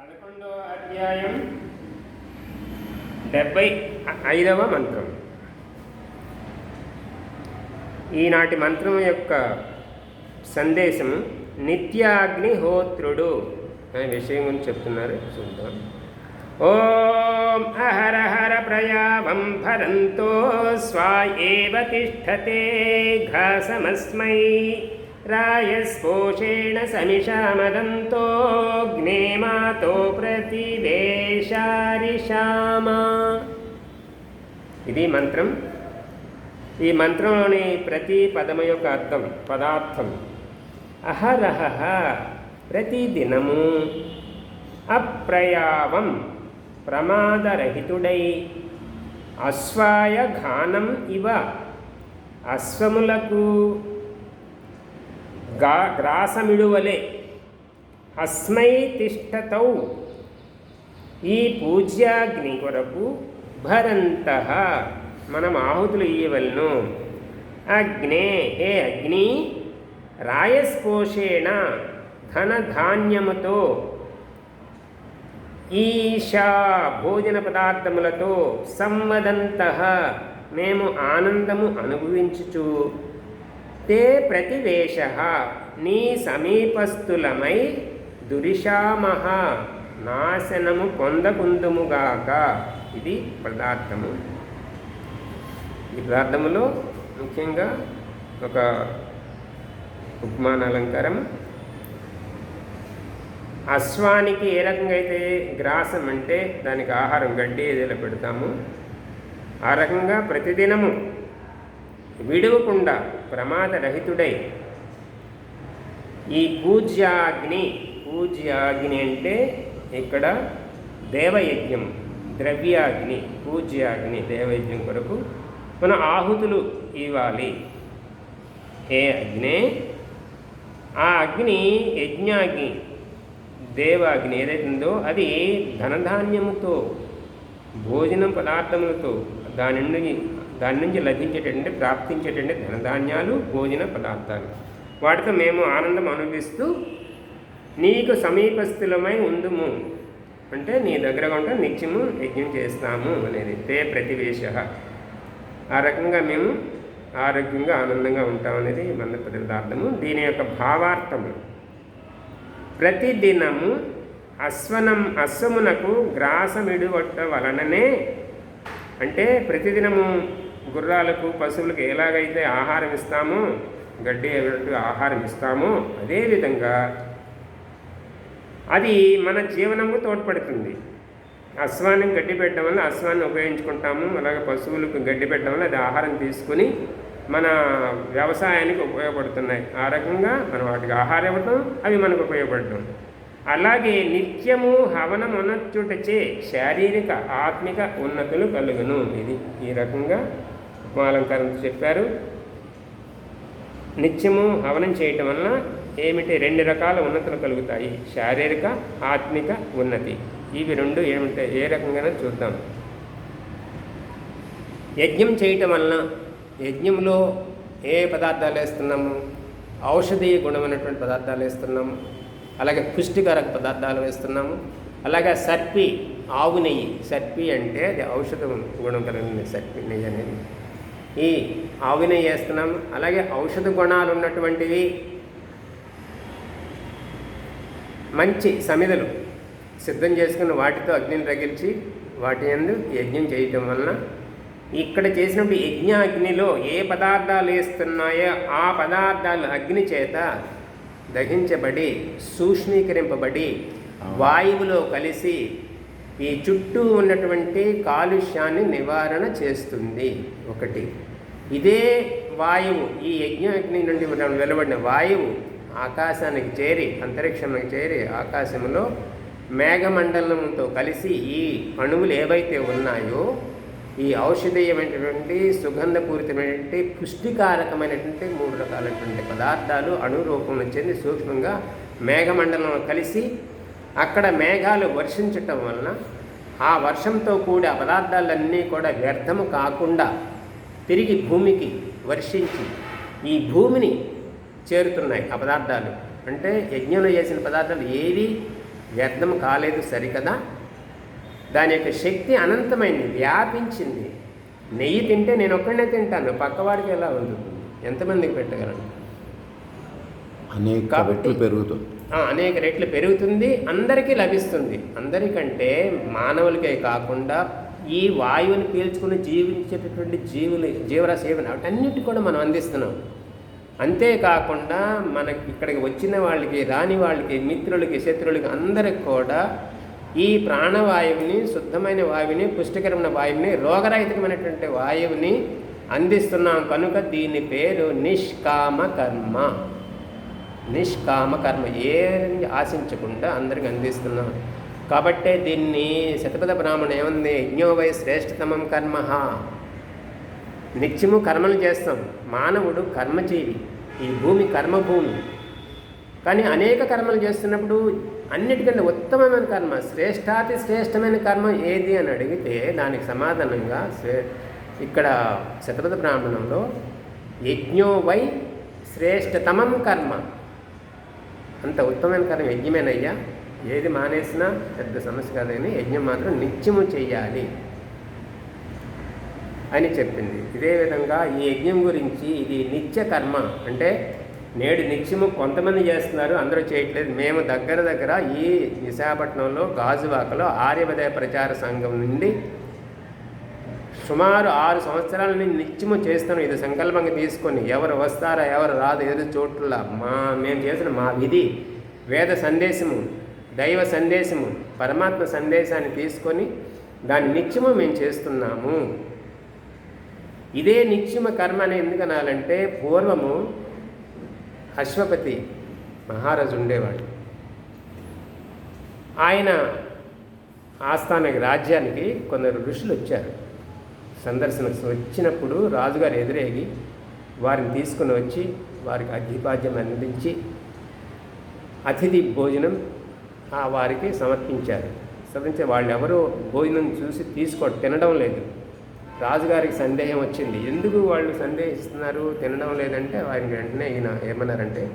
పదకొండవ అధ్యాయం డెబ్బై ఐదవ మంత్రం. ఈనాటి మంత్రం యొక్క సందేశం నిత్యాగ్నిహోత్రుడు అనే విషయం గురించి చెప్తున్నారు. చూద్దాం. ఓం అహరహర ప్రయావం భరంతో స్వాయేవ తిష్టతే ఘాసమస్మై రాయస్పోషేణ సమిషామదంతో జ్ఞేమాతో ప్రతివేశారిషామా ఇది మంత్రం ఈ మంత్రంలోని ప్రతి పదము యొక్క అర్థం పదార్థం అహరహ ప్రతిదినము అప్రయావం ప్రమాదరహితుడై అశ్వాయ ఘానం ఇవ అశ్వములకు గా గ్రాసమిడువలే. అస్మై తిష్టతౌ. ఈ పూజ్యాగ్ని కొరకు భరంత. మనం ఆహుతులు ఇయ్యవలను. అగ్నే హే అగ్ని రాయస్పోషేణ ధనధాన్యముతో ఈశా భోజన పదార్థములతో సమ్మదంత మేము ఆనందము అనుభవించుచు. తే ప్రతివేశ. నీ సమీపస్థులమై దురిషామహ నాశనము పొందకుందుముగాక. ఇది పదార్థము. ఈ పదార్థములో ముఖ్యంగా ఒక ఉపమాన అలంకారం. అశ్వానికి ఏ రకంగా అయితే గ్రాసం అంటే దానికి ఆహారం గడ్డి ఏదైనా పెడతాము. ఆ రకంగా ప్రతిదినము విడవకుండా ప్రమాదరహితుడై ఈ పూజ్యాగ్ని పూజ్యాగ్ని అంటే ఇక్కడ దేవయజ్ఞం ద్రవ్యాగ్ని పూజ్యాగ్ని దేవయజ్ఞం కొరకు మన ఆహుతులు ఇవ్వాలి. ఏ అగ్నే? ఆ అగ్ని యజ్ఞాగ్ని దేవాగ్ని ఏదైతే ఉందో అది ధనధాన్యముతో భోజనం పదార్థములతో దాని నుండి దాని నుంచి లభించేటటువంటి ప్రాప్తించేటటువంటి ధనధాన్యాలు భోజన పదార్థాలు. వాటితో మేము ఆనందం అనుభవిస్తూ నీకు సమీపస్థులమై ఉందుము. అంటే నీ దగ్గర ఉంటే నిత్యము యజ్ఞం చేస్తాము అనేది. తే ప్రతివేశ. ఆ రకంగా మేము ఆరోగ్యంగా ఆనందంగా ఉంటామనేది మన పదార్థము. దీని యొక్క భావార్థము. ప్రతిదినము అశ్వనం అశ్వమునకు గ్రాసమిడువట వలననే అంటే ప్రతిదినము గుర్రాలకు పశువులకు ఎలాగైతే ఆహారం ఇస్తామో గడ్డి ఎటువంటి ఆహారం ఇస్తామో. అదేవిధంగా అది మన జీవనము తోడ్పడుతుంది. అశ్వానికి గడ్డి పెట్టడం వల్ల అశ్వాన్ని ఉపయోగించుకుంటాము. అలాగే పశువులకు గడ్డి పెట్టడం వల్ల అది ఆహారం తీసుకుని మన వ్యవసాయానికి ఉపయోగపడుతున్నాయి. ఆ రకంగా మనం వాటికి ఆహారం ఇవ్వటం అవి మనకు ఉపయోగపడటం. అలాగే నిత్యము హవనమునచ్చుటచే శారీరక ఆత్మిక ఉన్నతులు కలుగును. ఇది ఈ రకంగా ఉపమాలంకారంతో చెప్పారు. నిత్యము హవనం చేయటం వలన ఏమిటి? రెండు రకాల ఉన్నతులు కలుగుతాయి. శారీరక ఆత్మిక ఉన్నతి. ఇవి రెండు ఏమిటి? ఏ రకంగా చూద్దాం. యజ్ఞం చేయటం వలన యజ్ఞంలో ఏ పదార్థాలు వేస్తున్నాము? ఔషధీయ గుణమైనటువంటి పదార్థాలు వేస్తున్నాము. అలాగే పుష్టికారక పదార్థాలు వేస్తున్నాము. అలాగే సర్పి ఆవు నెయ్యి. సర్పి అంటే అది ఔషధ గుణం కలిగిన సర్పి నెయ్యి అనేది. ఈ ఆవు నెయ్యి వేస్తున్నాము అలాగే ఔషధ గుణాలు ఉన్నటువంటివి. మంచి సమిదలు సిద్ధం చేసుకుని వాటితో అగ్నిని రగిల్చి వాటి ఎందు యజ్ఞం చేయటం వలన ఇక్కడ చేసినప్పుడు యజ్ఞ అగ్నిలో ఏ పదార్థాలు వేస్తున్నాయో ఆ పదార్థాలు అగ్ని చేత దహించబడి సూక్ష్మీకరింపబడి వాయువులో కలిసి ఈ చుట్టూ ఉన్నటువంటి కాలుష్యాన్ని నివారణ చేస్తుంది. ఒకటి. ఇదే వాయువు ఈ యజ్ఞ నుండి వెలువడిన వాయువు ఆకాశానికి చేరి అంతరిక్షంలోకి చేరి ఆకాశంలో మేఘమండలంతో కలిసి ఈ అణువులు ఏవైతే ఉన్నాయో ఈ ఔషధీయమైనటువంటి సుగంధపూరితమైనటువంటి పుష్టికారకమైనటువంటి మూడు రకాలైనటువంటి పదార్థాలు అణు రూపంలో చెంది సూక్ష్మంగా మేఘమండలంలో కలిసి అక్కడ మేఘాలు వర్షించటం వలన ఆ వర్షంతో కూడి ఆ పదార్థాలన్నీ కూడా వ్యర్థము కాకుండా తిరిగి భూమికి వర్షించి ఈ భూమిని చేరుతున్నాయి ఆ పదార్థాలు. అంటే యజ్ఞంలో చేసిన పదార్థాలు ఏవి వ్యర్థం కాలేదు సరికదా? దాని యొక్క శక్తి అనంతమైంది వ్యాపించింది. నెయ్యి తింటే నేను ఒక్కడనే తింటాను పక్కవాడికి ఎలా ఉంటుంది? ఎంతమందికి పెట్టగలను? అనేక కాబట్టి- పెరుగుతుంది అనేక రెట్లు పెరుగుతుంది అందరికీ లభిస్తుంది. అందరికంటే మానవులకే కాకుండా ఈ వాయువుని పీల్చుకుని జీవించేటటువంటి జీవులు జీవరాశి ఏమైనా వాటన్నిటి కూడా మనం అందిస్తున్నాం. అంతేకాకుండా మనకి ఇక్కడికి వచ్చిన వాళ్ళకి రాని వాళ్ళకి మిత్రులకి శత్రువులకి అందరికి కూడా ఈ ప్రాణవాయువుని శుద్ధమైన వాయువుని పుష్టికరమైన వాయువుని రోగరహితమైనటువంటి వాయువుని అందిస్తున్నాం. కనుక దీని పేరు నిష్కామ కర్మ నిష్కామ కర్మ ఏ ఆశించకుండా అందరికి అందిస్తున్నాం. కాబట్టే దీన్ని శతపథ బ్రాహ్మణ ఏముంది? యజ్ఞోవై శ్రేష్టతమం కర్మ నిత్యము కర్మలు చేస్తాం. మానవుడు కర్మజీవి. ఈ భూమి కర్మభూమి. కానీ అనేక కర్మలు చేస్తున్నప్పుడు అన్నిటికంటే ఉత్తమమైన కర్మ శ్రేష్టాతి శ్రేష్టమైన కర్మ ఏది అని అడిగితే దానికి సమాధానంగా ఇక్కడ శతపథ బ్రాహ్మణంలో యజ్ఞో వై శ్రేష్టతమం కర్మ. అంత ఉత్తమమైన కార్యం యజ్ఞమేనయ్యా. ఏది మానేసినా పెద్ద సమస్య కాదని యజ్ఞం మాత్రం నిత్యము చేయాలి అని చెప్పింది. ఇదే విధంగా ఈ యజ్ఞం గురించి ఇది నిత్య కర్మ. అంటే నేడు నిత్యము కొంతమంది చేస్తున్నారు అందరూ చేయట్లేదు. మేము దగ్గర దగ్గర ఈ విశాఖపట్నంలో గాజువాకలో ఆర్యవదయ ప్రచార సంఘం నుండి సుమారు ఆరు సంవత్సరాల నుంచి నిత్యము చేస్తాను. ఇది సంకల్పంగా తీసుకొని ఎవరు వస్తారా ఎవరు రాదు ఎదురు చోట్ల మా మేము చేసిన మా విధి వేద సందేశము దైవ సందేశము పరమాత్మ సందేశాన్ని తీసుకొని దాన్ని నిత్యము మేము చేస్తున్నాము. ఇదే నిత్యమ కర్మ అని ఎందుకనాలంటే పూర్వము అశ్వపతి మహారాజు ఉండేవాడు. ఆయన ఆస్థానకి రాజ్యానికి కొందరు ఋషులు వచ్చారు. సందర్శనకు వచ్చినప్పుడు రాజుగారు ఎదురేగి వారిని తీసుకుని వచ్చి వారికి అధిపాద్యం అందించి అతిథి భోజనం ఆ వారికి సమర్పించారు. సమర్పించే వాళ్ళు ఎవరో భోజనం చూసి తీసుకో తినడం లేదు. రాజుగారికి సందేహం వచ్చింది. ఎందుకు వాళ్ళు సందేహిస్తున్నారు? తినడం లేదంటే వారికి వెంటనే ఈయన ఏమన్నారంటే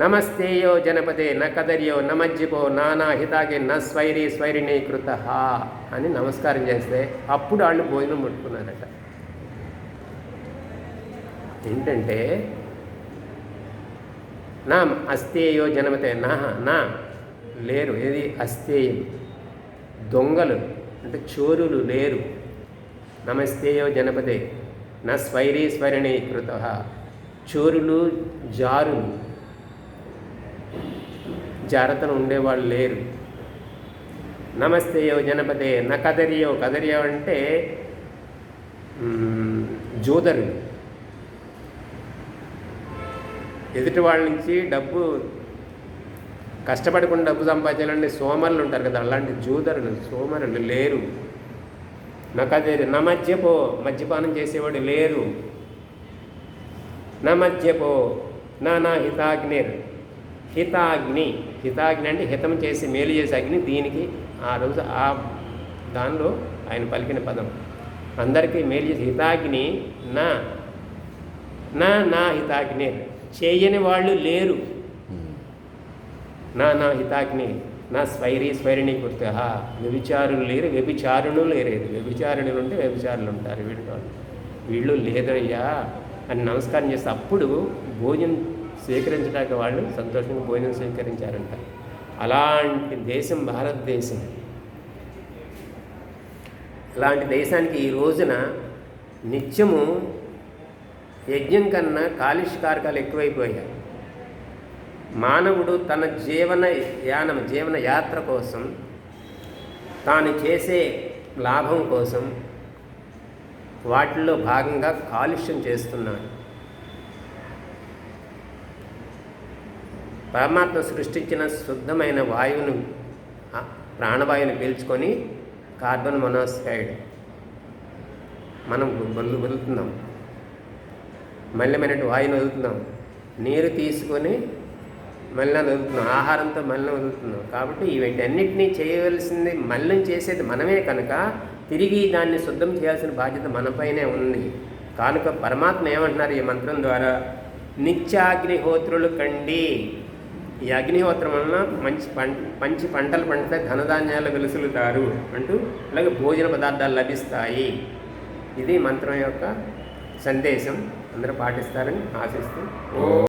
నమస్తేయో జనపదే న కదర్యో నమజ్జిపో నానా హితాగే న స్వైరి స్వైరిణీ కృత అని నమస్కారం చేస్తే అప్పుడు వాళ్ళు భోజనం ముట్టుకున్నారట. ఏంటంటే నా అస్తేయో జనమతే నా నా లేరు. ఏది? అస్తేయం. దొంగలు అంటే చోరులు లేరు. నమస్తేయో జనపదే నా స్వైరీ స్వరిణీ కృత చోరులు జారులు. జాగ్రత్తలు ఉండేవాళ్ళు లేరు. నమస్తేయో జనపదే న కదరియో కదరియో అంటే మ్, ఎదుటి వాళ్ళ నుంచి డబ్బు కష్టపడకుండా డబ్బు సంపాదించాలంటే సోమరులు ఉంటారు కదా అలాంటి జూదరులు సోమరులు లేరు. నకదేరు నా మధ్యపో మద్యపానం చేసేవాడు లేరు. నా మధ్యపో నా నా హితాగ్నిర్ హితాగ్ని. హితాగ్ని అంటే హితం చేసి మేలు చేసే అగ్ని దీనికి ఆ రోజు ఆ దానిలో ఆయన పలికిన పదం. అందరికీ మేలు చేసే హితాగ్ని నా నా నా హితాగ్ని చేయని వాళ్ళు లేరు. నా నా హితాగ్ని నా స్వైరీ స్వైరిణి కుర్త వ్యభిచారులు లేరు వ్యభిచారుణు లేరేది వ్యభిచారుణులు ఉంటే వ్యభిచారులు ఉంటారు వీళ్ళు. వీళ్ళు లేదయ్యా అని నమస్కారం చేస్తే అప్పుడు భోజనం స్వీకరించడానికి వాళ్ళు సంతోషంగా భోజనం స్వీకరించారంట. అలాంటి దేశం భారతదేశం. అలాంటి దేశానికి ఈ రోజున నిత్యము యజ్ఞం కన్నా కాలుష్య కారకాలు ఎక్కువైపోయాయి. మానవుడు తన జీవన యానం జీవన యాత్ర కోసం తాను చేసే లాభం కోసం వాటిల్లో భాగంగా కాలుష్యం చేస్తున్నాడు. పరమాత్మ సృష్టించిన శుద్ధమైన వాయువును ప్రాణవాయువుని పీల్చుకొని కార్బన్ మొనాక్సైడ్ మనం వదులు వదులుతున్నాం. మల్లెమైనటువంటి వాయువుని వదులుతున్నాం. నీరు తీసుకొని మళ్ళీ వదులుతున్నాం. ఆహారంతో మళ్ళీ వదులుతున్నాం. కాబట్టి వీటన్నిటినీ చేయవలసింది మళ్ళీ చేసేది మనమే కనుక తిరిగి దాన్ని శుద్ధం చేయాల్సిన బాధ్యత మనపైనే ఉంది. కనుక పరమాత్మ ఏమంటున్నారు ఈ మంత్రం ద్వారా? నిత్యాగ్నిహోత్రులు కండి. ఈ అగ్నిహోత్రం వలన మంచి పంట మంచి పంటలు పండితే ధనధాన్యాలు వెలుసులుతారు అంటూ అలాగే భోజన పదార్థాలు లభిస్తాయి. ఇది మంత్రం యొక్క సందేశం. అందరూ పాటిస్తారని ఆశిస్తూ. ఓ